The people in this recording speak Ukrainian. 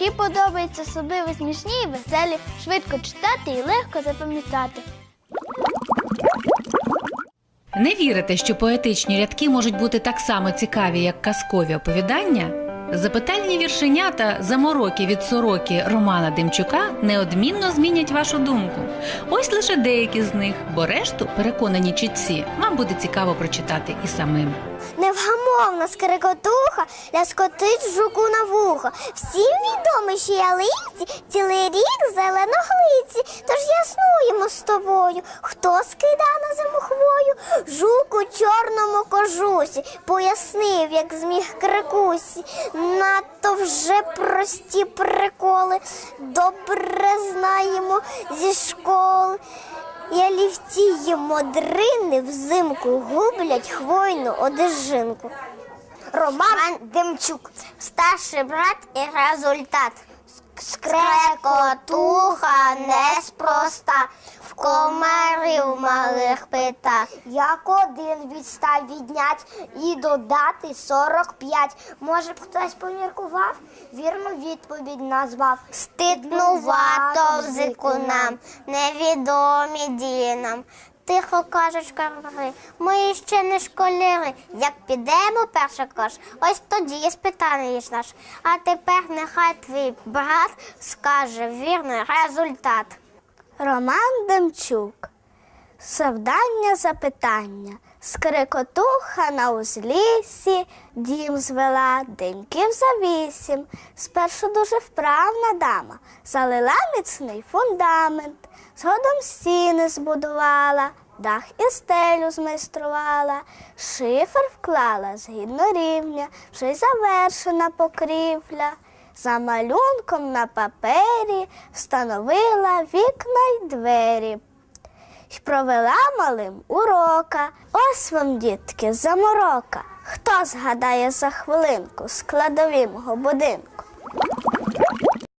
вірші подобаються, особливо смішні і веселі, швидко читати і легко запам'ятати. Не вірите, що поетичні рядки можуть бути так само цікаві, як казкові оповідання? Запитальні віршенята замороки від сороки Романа Демчука неодмінно змінять вашу думку. Ось лише деякі з них, бо решту, переконані чітці, вам буде цікаво прочитати і самим. Невгамовна скрикотуха ляскотить жуку на вухо. Всім відомо, що ялинці цілий рік зеленоглиці. Тож яснуємо з тобою, хто скида на зиму хвою. Жук у чорному кожусі пояснив, як зміг крикусі. Надто вже прості приколи. Добре знаємо зі школи. Ялівці модрини взимку гублять хвойну одежинку. Роман Демчук, старший брат і результат. Скрекотуха неспроста, в комарів малих пита. Як один відстав віднять і додати 45. Може б хтось поміркував? Вірну відповідь назвав. Стиднувато взику нам, невідомі дії нам. Тихо кажуть карари, ми ще не школяри. Як підемо перший клас, ось тоді спитаєш наш. А тепер нехай твій брат скаже вірний результат. Роман Демчук. Завдання запитання. Скрикотуха на узліссі, дім звела деньків за вісім. Спершу дуже вправна дама, залила міцний фундамент, згодом стіни збудувала, дах і стелю змайструвала, шифер вклала згідно рівня, вже й завершена покрівля. За малюнком на папері встановила вікна й двері й провела малим урока. Ось вам, дітки, заморока. Хто згадає за хвилинку складові мого будинку?